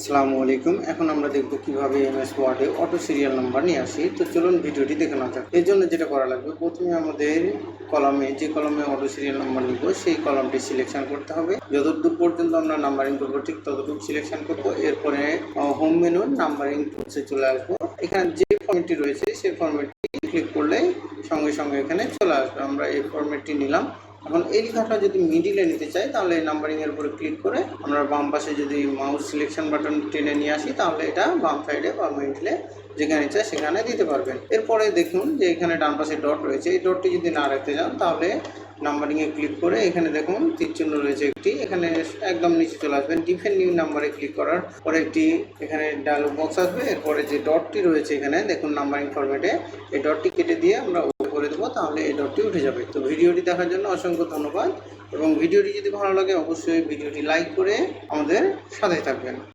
আসসালামু আলাইকুম। এখন আমরা দেখব কীভাবে এমএস ওয়ার্ডে অটো সিরিয়াল নাম্বার নিয়ে আসি। তো চলুন ভিডিওটি দেখে না যাক। এর জন্য যেটা করা লাগবে, প্রথমে আমাদের কলমে, যে কলমে অটো সিরিয়াল নাম্বার নিব, সেই কলমটি সিলেকশন করতে হবে। যতদূর পর্যন্ত আমরা নাম্বারিং করব, ঠিক ততটুকু সিলেকশন করব। এরপরে হোম মেনুর নাম্বারিং টুলসে চলে আসব। এখানে যে ফর্মেটটি রয়েছে, সেই ফর্মেটটি ক্লিক করলে সঙ্গে সঙ্গে এখানে চলে আসবে। আমরা এই ফর্মেটটি নিলাম। এখন এই লেখাটা যদি মিডিলে নিতে চাই, তাহলে এই নাম্বারিং এর উপরে ক্লিক করে আমরা বাম পাশে যদি মাউস সিলেকশন বাটন টেনে নিয়ে আসি, তাহলে এটা বাম সাইডে বা মিডিলে যেখানে ইচ্ছা সেখানে দিতে পারবেন। এরপরে দেখুন যে এখানে ডান পাশে ডট রয়েছে। এই ডটটি যদি না রাখতে চান, তাহলে নাম্বারিংয়ে ক্লিক করে এখানে দেখুন তীর চিহ্ন রয়েছে একটি। এখানে একদম নিচে চলে আসবেন। ডিফেন্ট নিউ নাম্বারে ক্লিক করার পরে একটি এখানে ডায়লগ বক্স আসবে। এরপরে যে ডটটি রয়েছে এখানে, দেখুন নাম্বারিং ফরম্যাটে এই ডটটি কেটে দিয়ে আমরা করে দেবো, তাহলে এই ডটটি উঠে যাবে। তো ভিডিওটি দেখার জন্য অসংখ্য ধন্যবাদ এবং ভিডিওটি যদি ভালো লাগে, অবশ্যই ভিডিওটি লাইক করে আমাদের সাথে থাকবেন।